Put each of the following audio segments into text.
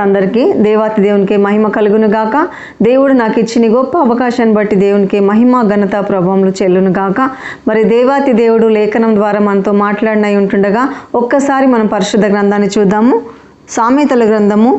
అందరికీ దేవాతి దేవునికి మహిమ కలుగును గాక దేవుడు నాకు ఇచ్చిన గొప్ప అవకాశాన్ని బట్టి దేవునికి మహిమ ఘనత ప్రభావంలో చెల్లును గాక మరి దేవాతి దేవుడు లేఖనం ద్వారా మనతో మాట్లాడినై ఉంటుండగా ఒక్కసారి మనం పరిశుద్ధ గ్రంథాన్ని చూద్దాము. సామెతల గ్రంథము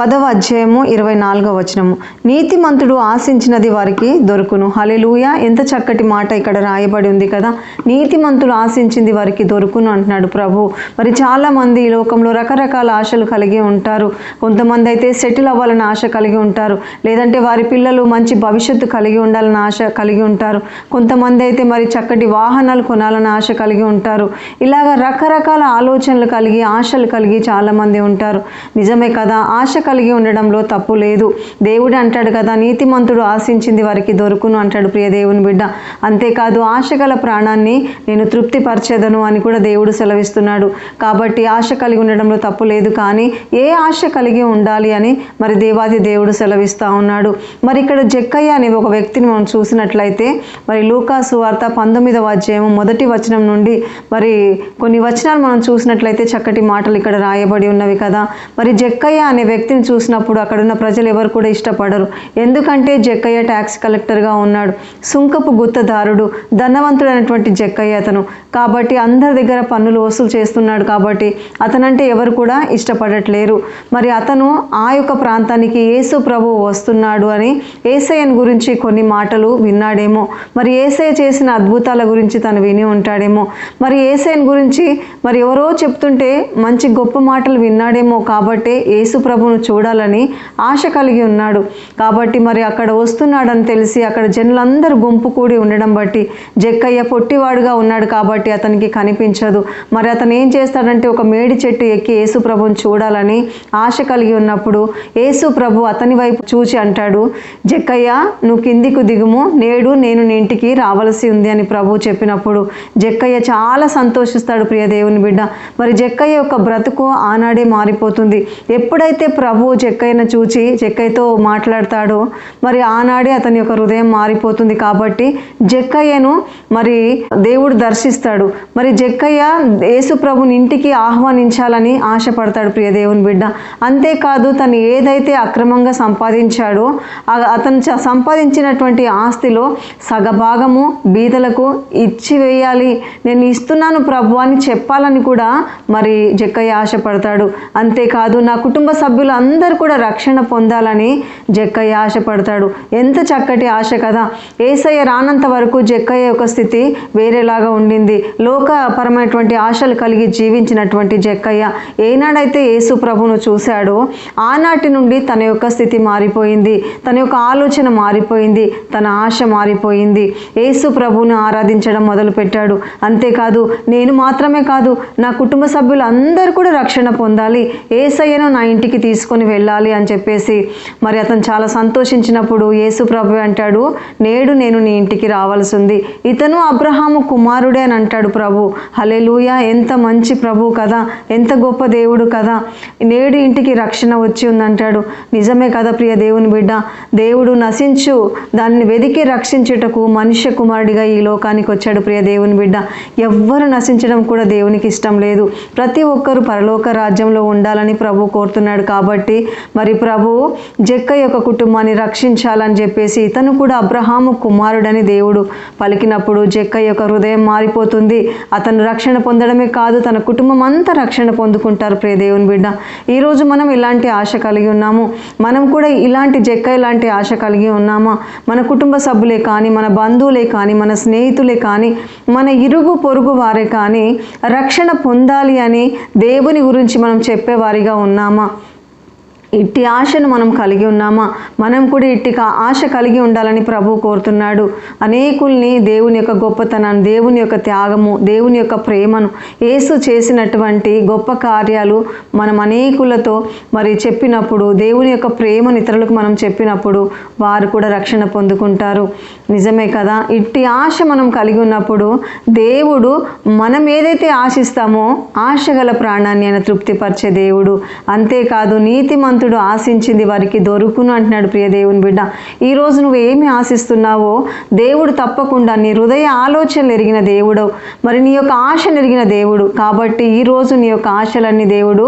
పదవ అధ్యాయము ఇరవై నాలుగవ వచనము. నీతిమంతుడు ఆశించినది వారికి దొరుకును. హలెలూయ ఎంత చక్కటి మాట ఇక్కడ రాయబడి ఉంది కదా. నీతిమంతుడు ఆశించింది వారికి దొరుకును అంటున్నాడు ప్రభు. మరి చాలామంది ఈ లోకంలో రకరకాల ఆశలు కలిగి ఉంటారు. కొంతమంది అయితే సెటిల్ అవ్వాలని ఆశ కలిగి ఉంటారు. లేదంటే వారి పిల్లలు మంచి భవిష్యత్తు కలిగి ఉండాలని ఆశ కలిగి ఉంటారు. కొంతమంది అయితే మరి చక్కటి వాహనాలు కొనాలని ఆశ కలిగి ఉంటారు. ఇలాగ రకరకాల ఆలోచనలు కలిగి ఆశలు కలిగి చాలామంది ఉంటారు. నిజమే కదా. ఆశ కలిగి ఉండడంలో తప్పు లేదు. దేవుడు అంటాడు కదా నీతిమంతుడు ఆశించింది వారికి దొరుకును అంటాడు ప్రియ దేవుని బిడ్డ. అంతేకాదు ఆశ గల ప్రాణాన్ని నేను తృప్తిపరచేదను అని కూడా దేవుడు సెలవిస్తున్నాడు. కాబట్టి ఆశ కలిగి ఉండడంలో తప్పు లేదు కానీ ఏ ఆశ కలిగి ఉండాలి అని మరి దేవాది దేవుడు సెలవిస్తూ ఉన్నాడు. మరి ఇక్కడ జక్కయ్య అనే ఒక వ్యక్తిని మనం చూసినట్లయితే మరి లూకాసు వార్త పంతొమ్మిదవ అధ్యాయం మొదటి వచనం నుండి మరి కొన్ని వచనాలు మనం చూసినట్లయితే చక్కటి మాటలు ఇక్కడ రాయబడి ఉన్నవి కదా. మరి జక్కయ్య అనే వ్యక్తిని చూసినప్పుడు అక్కడున్న ప్రజలు ఎవరు కూడా ఇష్టపడరు. ఎందుకంటే జక్కయ్య ట్యాక్స్ కలెక్టర్గా ఉన్నాడు. సుంకపు గుత్తదారుడు ధనవంతుడైనటువంటి జక్కయ్య అతను. కాబట్టి అందరి దగ్గర పన్నులు వసూలు చేస్తున్నాడు కాబట్టి అతనంటే ఎవరు కూడా ఇష్టపడట్లేరు. మరి అతను ఆ యొక్క ప్రాంతానికి యేసు ప్రభు వస్తున్నాడు అని ఏసయ్యను గురించి కొన్ని మాటలు విన్నాడేమో. మరి ఏసయ్య చేసిన అద్భుతాల గురించి తను విని ఉంటాడేమో. మరి ఏసయ్యను గురించి మరి ఎవరో చెప్తుంటే మంచి గొప్ప మాటలు విన్నాడేమో కాబట్టి యేసు ప్రభును చూడాలని ఆశ కలిగి ఉన్నాడు. కాబట్టి మరి అక్కడ వస్తున్నాడని తెలిసి అక్కడ జనులందరూ గుంపు కూడి ఉండడం బట్టి జక్కయ్య పొట్టివాడుగా ఉన్నాడు కాబట్టి అతనికి కనిపించదు. మరి అతను ఏం చేస్తాడంటే ఒక మేడి చెట్టు ఎక్కి యేసు ప్రభుని చూడాలని ఆశ కలిగి ఉన్నప్పుడు యేసు ప్రభు అతని వైపు చూచి అంటాడు జక్కయ్య నువ్వు కిందికి దిగుము నేడు నేను నీ ఇంటికి రావలసి ఉంది అని ప్రభు చెప్పినప్పుడు జక్కయ్య చాలా సంతోషిస్తాడు ప్రియ దేవుని బిడ్డ. మరి జక్కయ్య యొక్క బ్రతుకు ఆనాడే మారిపోతుంది. ఎప్పుడైతే ప్రభు జక్కయ్యను చూచి చెక్కైతో మాట్లాడతాడు. మరి ఆనాడే అతని యొక్క హృదయం మారిపోతుంది కాబట్టి జక్కయ్యను మరి దేవుడు దర్శిస్తాడు. మరి జక్కయ్య యేసు ప్రభుని ఇంటికి ఆహ్వానించాలని ఆశపడతాడు ప్రియ దేవుని బిడ్డ. అంతేకాదు తను ఏదైతే అక్రమంగా సంపాదించాడో అతను సంపాదించినటువంటి ఆస్తిలో సగభాగము బీదలకు ఇచ్చి వేయాలి నేను ఇస్తున్నాను ప్రభు అని చెప్పాలని కూడా మరి జక్కయ్య ఆశపడతాడు. అంతేకాదు నా కుటుంబ సభ్యులు వాళ్ళందరూ కూడా రక్షణ పొందాలని జక్కయ్య ఆశపడతాడు. ఎంత చక్కటి ఆశ కదా. ఏసయ్య రానంత వరకు జక్కయ్య యొక్క స్థితి వేరేలాగా ఉండింది. లోకపరమైనటువంటి ఆశలు కలిగి జీవించినటువంటి జక్కయ్య ఏనాడైతే యేసు ప్రభును చూశాడో ఆనాటి నుండి తన యొక్క స్థితి మారిపోయింది. తన యొక్క ఆలోచన మారిపోయింది. తన ఆశ మారిపోయింది. యేసు ప్రభును ఆరాధించడం మొదలుపెట్టాడు. అంతేకాదు నేను మాత్రమే కాదు నా కుటుంబ సభ్యులందరూ కూడా రక్షణ పొందాలి. ఏసయ్యను నా ఇంటికి తీసుకొని వెళ్ళాలి అని చెప్పేసి మరి అతను చాలా సంతోషించినప్పుడు యేసు ప్రభు అంటాడు నేడు నేను నీ ఇంటికి రావాల్సి ఉంది. ఇతను అబ్రహాము కుమారుడే అని అంటాడు ప్రభు. హలెలూయ ఎంత మంచి ప్రభు కదా! ఎంత గొప్ప దేవుడు కదా! నేడు ఇంటికి రక్షణ వచ్చి ఉందంటాడు నిజమే కదా ప్రియ దేవుని బిడ్డ? దేవుడు నశించు. దాన్ని వెదికి రక్షించుటకు మనుష్య కుమారుడిగా ఈ లోకానికి వచ్చాడు ప్రియ దేవుని బిడ్డ. ఎవ్వరు నశించడం కూడా దేవునికి ఇష్టం లేదు. ప్రతి ఒక్కరు పరలోక రాజ్యంలో ఉండాలని ప్రభు కోరుతున్నాడు కాబట్టి కాబట్టి మరి ప్రభు జక్క యొక్క కుటుంబాన్ని రక్షించాలని చెప్పేసి ఇతను కూడా అబ్రహాము కుమారుడని దేవుడు పలికినప్పుడు జక్క యొక్క హృదయం మారిపోతుంది. అతను రక్షణ పొందడమే కాదు తన కుటుంబం అంతా రక్షణ పొందుకుంటారు ప్రియ దేవుని బిడ్డ. ఈరోజు మనం ఇలాంటి ఆశ కలిగి ఉన్నాము. మనం కూడా ఇలాంటి జక్క ఇలాంటి ఆశ కలిగి ఉన్నామా? మన కుటుంబ సభ్యులే కానీ మన బంధువులే కానీ మన స్నేహితులే కానీ మన ఇరుగు పొరుగు వారే కానీ రక్షణ పొందాలి అని దేవుని గురించి మనం చెప్పేవారిగా ఉన్నామా? ఇట్టి ఆశను మనం కలిగి ఉన్నామా? మనం కూడా ఇట్టి ఆశ కలిగి ఉండాలని ప్రభు కోరుతున్నాడు. అనేకుల్ని దేవుని యొక్క గొప్పతనాన్ని దేవుని యొక్క త్యాగము దేవుని యొక్క ప్రేమను యేసు చేసినటువంటి గొప్ప కార్యాలు మనం అనేకులతో మరి చెప్పినప్పుడు దేవుని యొక్క ప్రేమను ఇతరులకు మనం చెప్పినప్పుడు వారు కూడా రక్షణ పొందుకుంటారు. నిజమే కదా? ఇట్టి ఆశ మనం కలిగి ఉన్నప్పుడు దేవుడు మనం ఏదైతే ఆశిస్తామో ఆశ గల ప్రాణాన్ని ఆయన తృప్తిపరిచే దేవుడు. అంతేకాదు నీతిమంతుడు ఆశించింది వారికి దొరుకును అంటున్నాడు ప్రియ దేవుని బిడ్డ. ఈరోజు నువ్వు ఏమి ఆశిస్తున్నావో దేవుడు తప్పకుండా నీ హృదయ ఆలోచనలు ఎరిగిన దేవుడు మరి నీ యొక్క ఆశ ఎరిగిన దేవుడు. కాబట్టి ఈరోజు నీ యొక్క ఆశలన్నీ దేవుడు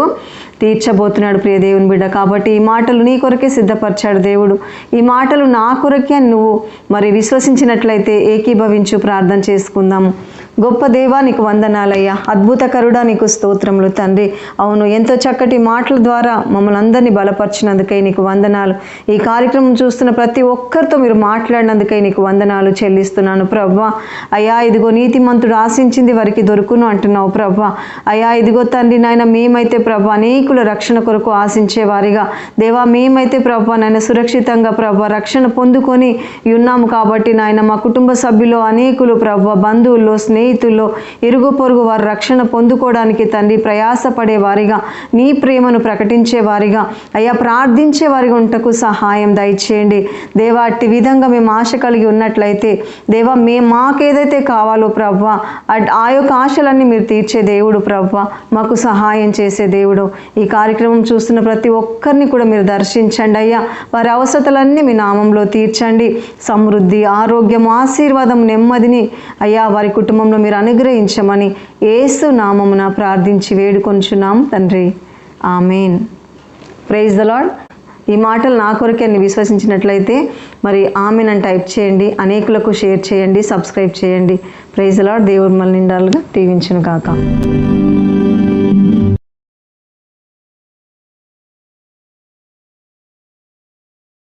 తీర్చబోతున్నాడు ప్రియ దేవుని బిడ్డ. కాబట్టి ఈ మాటలు నీ కొరకే సిద్ధపరిచాడు దేవుడు. ఈ మాటలు నా కొరకే నువ్వు మరి విశ్వసించినట్లయితే ఏకీభవించు ప్రార్థన చేసుకుందాము గొప్ప దేవా నీకు వందనాలయ్యా. అద్భుతకరుడా నీకు స్తోత్రములు తండ్రి. అవును ఎంతో చక్కటి మాటల ద్వారా మమ్మల్ని అందరినీ బలపరిచినందుకై నీకు వందనాలు. ఈ కార్యక్రమం చూస్తున్న ప్రతి ఒక్కరితో మీరు మాట్లాడినందుకై నీకు వందనాలు చెల్లిస్తున్నాను ప్రవ్వా. అయ్యా ఇదిగో నీతిమంతుడు ఆశించింది వారికి దొరుకును అంటున్నావు ప్రవ్వా. అయ్యా ఇదిగో తండ్రి నాయన మేమైతే ప్రభా అనేకుల రక్షణ కొరకు ఆశించే వారిగా. దేవా మేమైతే ప్రభా నాయన సురక్షితంగా ప్రభా రక్షణ పొందుకొని ఉన్నాము కాబట్టి నాయన మా కుటుంబ సభ్యులు అనేకులు ప్రభా బంధువుల్లో స్నేహితుల్లో ఇరుగు పొరుగు వారు రక్షణ పొందుకోవడానికి తండ్రి ప్రయాసపడే వారిగా నీ ప్రేమను ప్రకటించే వారిగా అయ్యా ప్రార్థించే వారిగా ఉంటకు సహాయం దయచేయండి. దేవా అట్టి విధంగా మేము ఆశ కలిగి ఉన్నట్లయితే దేవా మే మాకేదైతే కావాలో ప్రవ్వా ఆ యొక్క ఆశలన్నీ మీరు తీర్చే దేవుడు ప్రవ్వా మాకు సహాయం చేసే దేవుడు. ఈ కార్యక్రమం చూస్తున్న ప్రతి ఒక్కరిని కూడా మీరు దర్శించండి అయ్యా. వారి అవసరతలన్నీ మీ నామంలో తీర్చండి. సమృద్ధి ఆరోగ్యం ఆశీర్వాదం నెమ్మదిని అయ్యా వారి కుటుంబం కుటుంబంలో మీరు అనుగ్రహించమని ఏసు నామమున ప్రార్థించి వేడుకొంచున్నాం తండ్రి. ఆమెన్. ప్రైజ్ ద లాడ్ ఈ మాటలు నా కొరకే అని విశ్వసించినట్లయితే మరి ఆమెన్ అని టైప్ చేయండి అనేకులకు షేర్ చేయండి సబ్స్క్రైబ్ చేయండి. ప్రైజ్ ద లాడ్ దేవుడు మళ్ళీ నిండాలుగా దీవించును కాక